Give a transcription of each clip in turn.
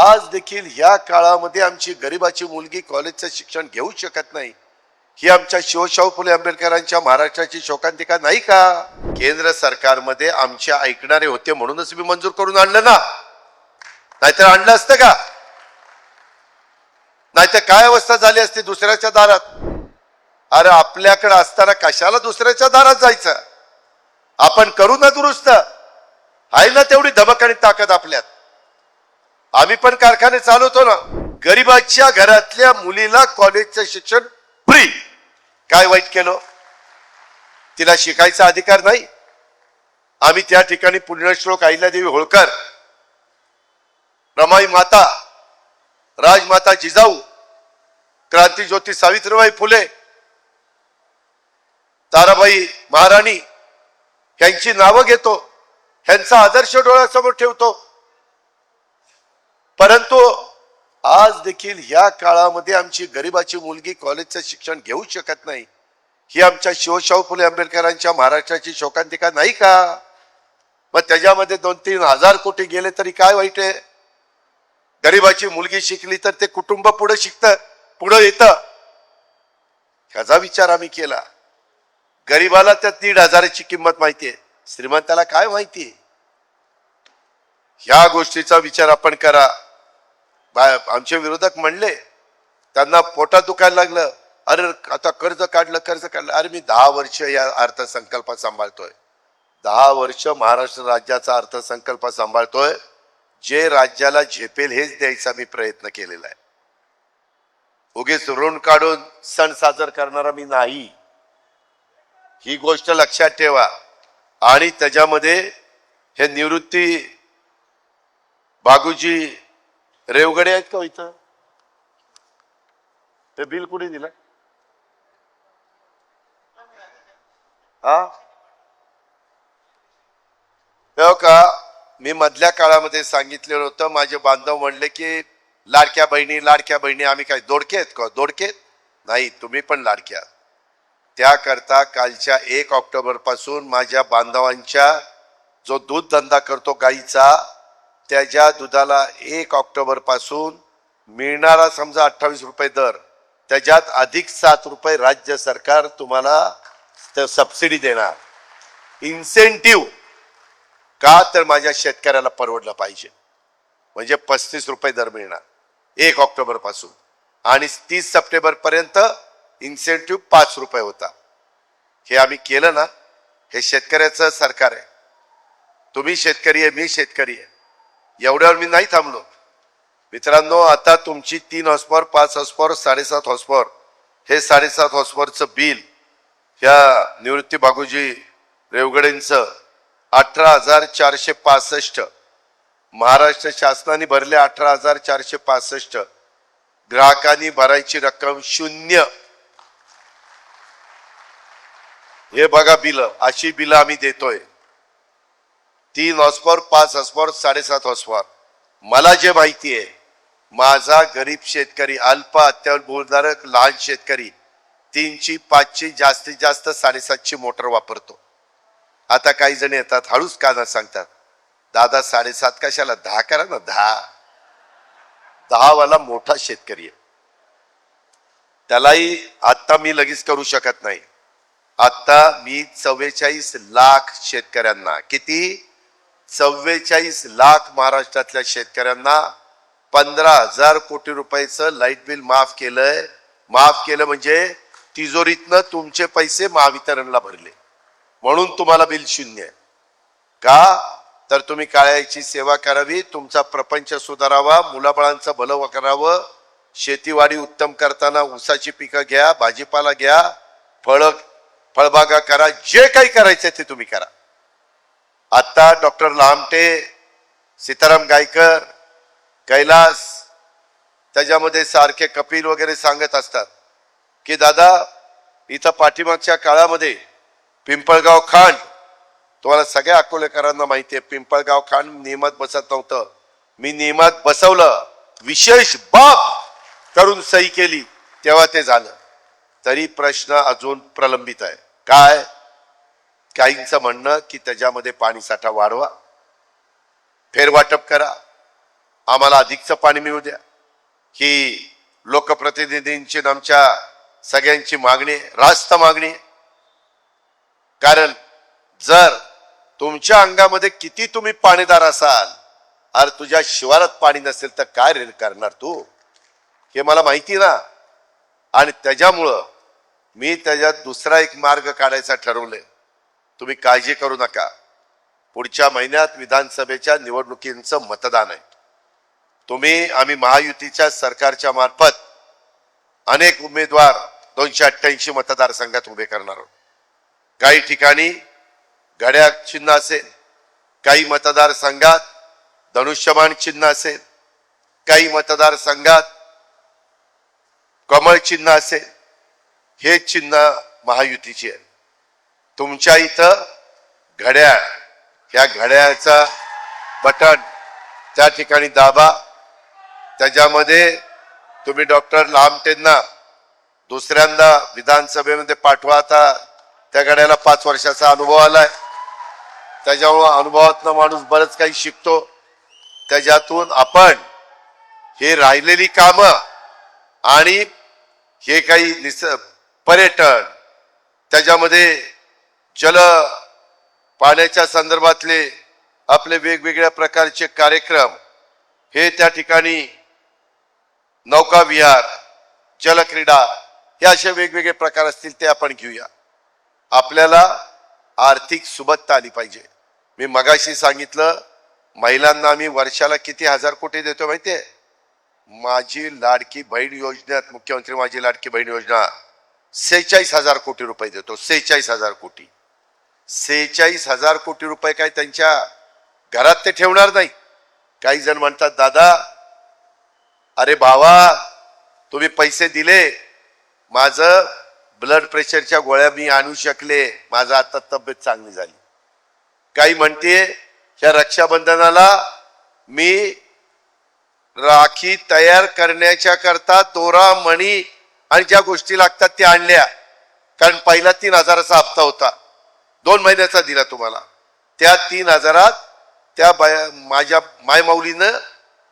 आज देखील या काळामध्ये आमची गरिबाची मुलगी कॉलेजचं शिक्षण घेऊ शकत नाही. ही आमच्या शिवशाहू फुले आंबेडकरांच्या महाराष्ट्राची शोकांतिका नाही का? केंद्र सरकारमध्ये आमचे ऐकणारे होते म्हणूनच मी मंजूर करून आणलं ना. नाहीतर आणलं असतं का? नाहीतर काय अवस्था झाली असती दुसऱ्याच्या दारात? अरे आपल्याकडे असताना कशाला दुसऱ्याच्या दारात जायचं? आपण करू ना दुरुस्त. आहे ना तेवढी धमक आणि ताकद आपल्यात. आम्ही पण कारखाने चालवतो ना. गरीबाच्या घरातल्या मुलीला कॉलेजचं शिक्षण फ्री काय वाईट केलं? तिला शिकायचा अधिकार नाही. आम्ही त्या ठिकाणी पुण्यश्लोक अहिल्यादेवी होळकर रमाई माता राजमाता जिजाऊ क्रांती ज्योती सावित्रीबाई फुले ताराबाई महाराणी यांची नावं घेतो. ह्यांचा आदर्श डोळ्यासमोर ठेवतो. परंतु आज देखील ह्या काळामध्ये आमची गरिबाची मुलगी कॉलेजचं शिक्षण घेऊ शकत नाही. ही आमच्या शिवशाहू फुले आंबेडकरांच्या महाराष्ट्राची शोकांतिका नाही का? मग त्याच्यामध्ये दोन तीन हजार कोटी गेले तरी काय वाईट आहे? गरिबाची मुलगी शिकली तर ते कुटुंब पुढे शिकतं पुढे येतं. ह्याचा विचार आम्ही केला. गरिबाला त्या दीड हजाराची किंमत माहितीये श्रीमंताला काय माहिती ह्या गोष्टीचा विचार आपण करा. आमचे विरोधक म्हणले त्यांना पोटात दुखायला लागलं. अरे आता कर्ज काढलं कर्ज काढलं. अरे मी दहा वर्ष या अर्थसंकल्प सांभाळतोय. दहा वर्ष महाराष्ट्र राज्याचा अर्थसंकल्प सांभाळतोय. जे राज्याला झेपेल हेच द्यायचा मी प्रयत्न केलेला आहे. उगीच ऋण काढून सण साजर करणारा मी नाही. ही गोष्ट लक्षात ठेवा. आणि त्याच्यामध्ये हे निवृत्ती बागुजी रेवगडे आहेत का हो इथं? ते बिल कुणी दिलं? हा? का मी मधल्या काळामध्ये सांगितलेलं होतं माझे बांधव म्हणले की लाडक्या बहिणी लाडक्या बहिणी आम्ही काय दोडके आहेत का? दोडके नाही तुम्ही पण लाडक्या. त्याकरता कालच्या एक ऑक्टोबरपासून माझ्या बांधवांच्या जो दूध धंदा करतो गाईचा त्याच्या दुधाला एक ऑक्टोबरपासून मिळणारा समजा अठ्ठावीस रुपये दर त्याच्यात अधिक सात रुपये राज्य सरकार तुम्हाला सबसिडी देणार. इन्सेंटिव्ह का तर माझ्या शेतकऱ्याला परवडलं पाहिजे. म्हणजे पस्तीस रुपये दर मिळणार एक ऑक्टोबरपासून आणि तीस सप्टेंबरपर्यंत इन्सेंटिव्ह पाच रुपये होता. हे आम्ही केलं ना हे शेतकऱ्याचं सरकार आहे. तुम्ही शेतकरी आहे मी शेतकरी आहे. एवढ्यावर मी नाही थांबलो. मित्रांनो आता तुमची तीन हॉस्पॉर पाच हॉस्पॉर साडेसात हॉस्पॉर हे साडेसात हॉस्पॉरचं बिल ह्या निवृत्ती बागूजी रेवगडेंचं अठरा हजार चारशे पासष्ट. महाराष्ट्र शासनाने भरले अठरा हजार चारशे पासष्ट. ग्राहकांनी भरायची रक्कम शून्य. हे बघा बिल अशी बिलं आम्ही देतोय. तीन हॉस्पॉवर पाच हॉस्पॉवर साडेसात ऑस्फॉर मला जे माहिती आहे माझा गरीब शेतकरी अल्प अत्यावर लहान शेतकरी तीनची पाचची जास्तीत जास्त साडेसातची मोटर वापरतो. आता काही जण येतात हळूच काना सांगतात दादा साडेसात कशाला? दहा करा ना दहा. दहावाला मोठा शेतकरी आहे. त्यालाही आत्ता मी लगेच करू शकत नाही. आत्ता मी चव्वेचाळीस लाख शेतकऱ्यांना किती? चव्वेचाळीस लाख महाराष्ट्रातल्या शेतकऱ्यांना पंधरा हजार कोटी रुपयाचं लाइट बिल माफ केलंय. माफ केलं म्हणजे तिजोरीतनं तुमचे पैसे महावितरणला भरले. म्हणून तुम्हाला बिल शून्य आहे. का? तर तुम्ही काळ्याची सेवा करावी तुमचा प्रपंच सुधारावा मुलाबाळांचं भलं करावं शेतीवाडी उत्तम करताना ऊसाची पिकं घ्या भाजीपाला घ्या फळ फळबागा करा जे काही करायचं ते तुम्ही करा. आत्ता डॉक्टर लामटे सीताराम गायकर कैलास त्याच्यामध्ये सारखे कपिल वगैरे सांगत असतात. की दादा इथं पाठीमागच्या काळामध्ये पिंपळगाव खांड तुम्हाला सगळ्या अकोलेकरांना माहिती आहे पिंपळगाव खांड नियमात बसत नव्हतं. मी नियमात बसवलं विशेष बाब करून सही केली तेव्हा ते झालं. तरी प्रश्न अजून प्रलंबित आहे. काय? काहींचं म्हणणं की त्याच्यामध्ये पाणी साठा वाढवा. फेरवाटप करा. आम्हाला अधिकचं पाणी मिळू द्या. ही लोकप्रतिनिधींची आमच्या सगळ्यांची मागणी आहे रास्त मागणी आहे. कारण जर तुमच्या अंगामध्ये किती तुम्ही पाणीदार असाल अरे तुझ्या शिवारात पाणी नसेल तर काय रे करणार तू? हे मला माहिती ना. आणि त्याच्यामुळं मी त्याच्यात दुसरा एक मार्ग काढायचा ठरवले तुम्ही काळजी करू नका. पुढच्या महिन्यात विधानसभेच्या निवडणुकींचं मतदान आहे. तुम्ही आम्ही महायुतीच्या सरकारच्या मार्फत अनेक उमेदवार दोनशे अठ्ठ्याऐंशी मतदारसंघात उभे करणार आहोत. काही ठिकाणी घड्याळ चिन्ह असेल काही मतदारसंघात धनुष्यबाण चिन्ह असेल काही मतदारसंघात कमळ चिन्ह असेल हे चिन्ह महायुतीचे आहे तुमच्या इथं घड्याळ या घड्याळाचा बटन त्या ठिकाणी दाबा. त्याच्यामध्ये तुम्ही डॉक्टर लामटेंना दुसऱ्यांदा विधानसभेमध्ये पाठवा. आता त्या घड्याला पाच वर्षाचा अनुभव आलाय. त्याच्यामुळं अनुभवातनं माणूस बरंच काही शिकतो. त्याच्यातून आपण हे राहिलेली कामं आणि हे काही निस पर्यटन त्याच्यामध्ये जल पाण्याच्या संदर्भातले आपले वेगवेगळ्या प्रकारचे कार्यक्रम हे त्या ठिकाणी नौका विहार जलक्रीडा हे असे वेगवेगळे प्रकार असतील ते आपण घेऊया. आपल्याला आर्थिक सुबत्ता आली पाहिजे. मी मगाशी सांगितलं महिलांना आम्ही वर्षाला किती हजार कोटी देतो माहितीये? माझी लाडकी बहीण योजनेत मुख्यमंत्री माझी लाडकी बहीण योजना सेहेचाळीस हजार कोटी रुपये देतो सेहेचाळीस हजार कोटी. सेहेचाळीस हजार कोटी रुपये काय त्यांच्या घरात ते ठेवणार नाही. काही जण म्हणतात दादा अरे भावा तुम्ही पैसे दिले माझं ब्लड प्रेशरच्या गोळ्या मी आणू शकले माझं आता तब्येत चांगली झाली. काही म्हणते या रक्षाबंधनाला मी राखी तयार करण्याच्या करता दोरा मणी आणि ज्या गोष्टी लागतात त्या आणल्या. कारण पहिला तीन हजाराचा हप्ता होता. दोन महिन्याचा दिला तुम्हाला. त्या तीन हजारात त्या बाया माझ्या मायमाऊलीनं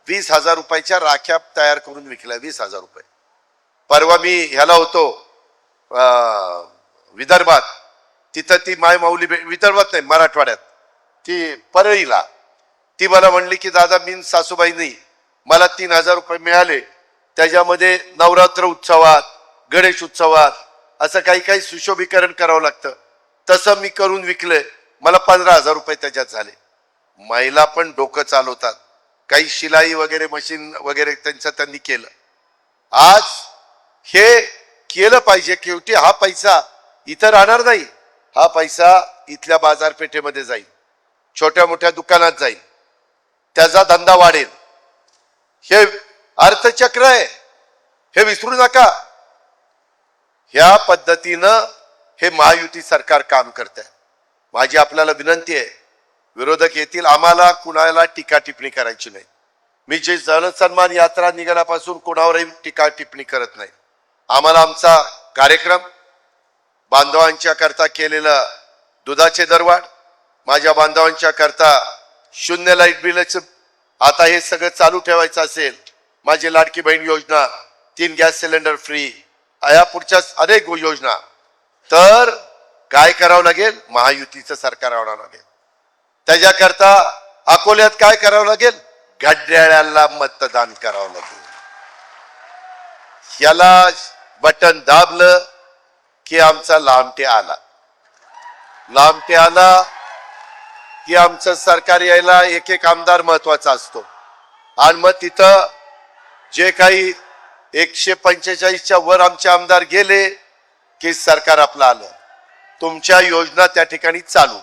वीस हजार रुपयाच्या राख्या तयार करून विकल्या वीस हजार रुपये. परवा मी ह्याला होतो विदर्भात. तिथं ती मायमाऊली विदर्भात नाही मराठवाड्यात. ती परळीला. ती मला म्हणली की दादा मी सासूबाई नाही. मला तीन हजार रुपये मिळाले. त्याच्यामध्ये नवरात्र उत्सवात गणेश उत्सवात असं काही काही सुशोभीकरण करावं लागतं. तसं मी करून विकलंय. मला पंधरा हजार रुपये त्याच्यात झाले. महिला पण डोकं चालवतात. काही शिलाई वगैरे मशीन वगैरे त्यांचं त्यांनी केलं. आज हे केलं पाहिजे शेवटी. हा पैसा इथं राहणार नाही. हा पैसा इथल्या बाजारपेठेमध्ये जाईल. छोट्या मोठ्या दुकानात जाईल. त्याचा धंदा वाढेल. हे अर्थचक्र आहे. हे विसरू नका. ह्या पद्धतीनं हे महायुती सरकार काम करत आहे माझी आपल्याला विनंती आहे विरोधक येतील आम्हाला कुणाला टीका टिप्पणी करायची नाही. मी जे जनसन्मान यात्रा निघाल्यापासून कोणावरही टीका टिप्पणी करत नाही. आम्हाला आमचा कार्यक्रम बांधवांच्या करता केलेलं दुधाचे दरवाढ माझ्या बांधवांच्या करता शून्य लाइट बिलच आता हे सगळं चालू ठेवायचं असेल माझी लाडकी बहीण योजना तीन गॅस सिलेंडर फ्री या पुढच्या अनेक योजना तर काय करावं लागेल? महायुतीचं सरकार आणावं लागेल. त्याच्याकरता अकोल्यात काय करावं लागेल? घड्याळ्याला मतदान करावं लागेल. याला बटन दाबलं की आमचा लांबटे आला. लांबटे आला की आमचं सरकार यायला एक एक आमदार महत्त्वाचा असतो. आणि मग तिथं जे काही एकशे पंचेचाळीसच्या वर आमचे आमदार गेले की सरकार आपलं आलं. तुमच्या योजना त्या ठिकाणी चालू.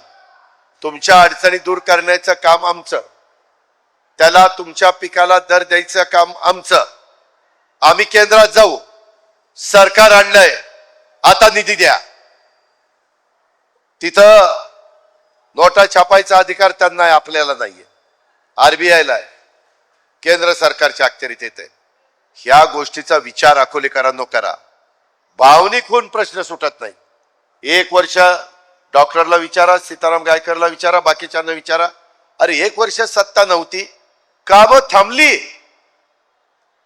तुमच्या अडचणी दूर करण्याचं काम आमचं. त्याला तुमच्या पिकाला दर द्यायचं काम आमचं. आम्ही केंद्रात जाऊ. सरकार आणलंय. आता निधी द्या. तिथं नोटा छापायचा अधिकार त्यांना आहे आपल्याला नाहीये. आरबीआयला आहे. केंद्र सरकारच्या अखत्यारीत येते ह्या गोष्टीचा विचार अकोलेकरांनो करा. भावनिक होऊन प्रश्न सुटत नाही. एक वर्ष डॉक्टरला विचारा सीताराम गायकरला विचारा बाकीच्यांना विचारा. अरे एक वर्ष सत्ता नव्हती. कामं थांबली.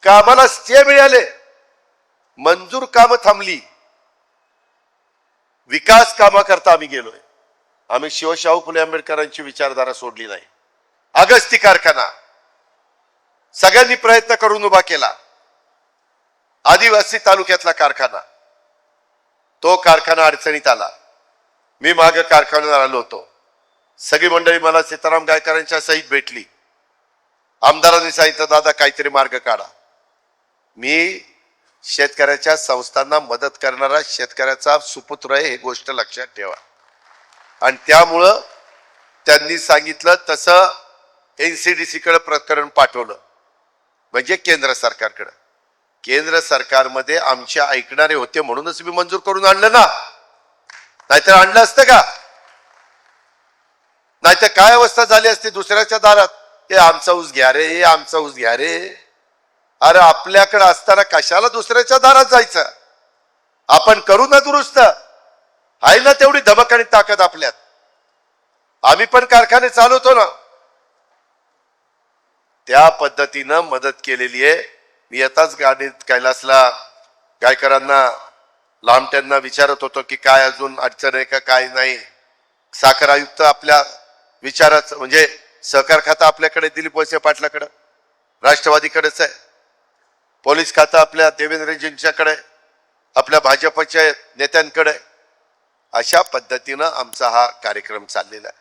कामाला स्टे मिळाले. मंजूर कामं थांबली. विकास कामा करता आम्ही गेलोय. आम्ही शिवशाहू फुले आंबेडकरांची विचारधारा सोडली नाही. अगस्ती कारखाना. सगळ्यांनी प्रयत्न करून उभा केला. आदिवासी तालुक्यातला कारखाना. तो कारखाना अडचणीत आला. मी माग कारखान्यावर आलो होतो. सगळी मंडळी मला सीताराम गायकरांच्या सहित भेटली. आमदारांनी सांगितलं दादा काहीतरी मार्ग काढा. मी शेतकऱ्याच्या संस्थांना मदत करणारा शेतकऱ्याचा सुपुत्र आहे हे गोष्ट लक्षात ठेवा. आणि त्यामुळं त्यांनी सांगितलं तसं एन सी डी सीकडं प्रकरण पाठवलं. म्हणजे केंद्र सरकारकडं. केंद्र सरकारमध्ये आमचे ऐकणारे होते म्हणूनच मी मंजूर करून आणलं ना. नाहीतर आणलं असतं का? नाहीतर काय अवस्था झाली असती दुसऱ्याच्या दारात? हे आमचा ऊस घ्या रे हे आमचा ऊस घ्या रे. अरे आपल्याकडे असताना कशाला दुसऱ्याच्या दारात जायचं? आपण करू ना दुरुस्त. आहे ना तेवढी धमक आणि ताकद आपल्यात. आम्ही पण कारखाने चालवतो ना. त्या पद्धतीनं मदत केलेली आहे. मी येताच गाडीत कैलासला गायकरांना लांबट्यांना विचारत होतो की काय अजून अडचण आहे का काय नाही. साखर आयुक्त आपल्या विचाराचं म्हणजे सहकार खातं आपल्याकडे दिलीप वळसे पाटलाकडं राष्ट्रवादीकडेच आहे. पोलीस खातं आपल्या देवेंद्रजींच्याकडे आपल्या भाजपच्या नेत्यांकडे. अशा पद्धतीनं आमचा हा कार्यक्रम चाललेला आहे.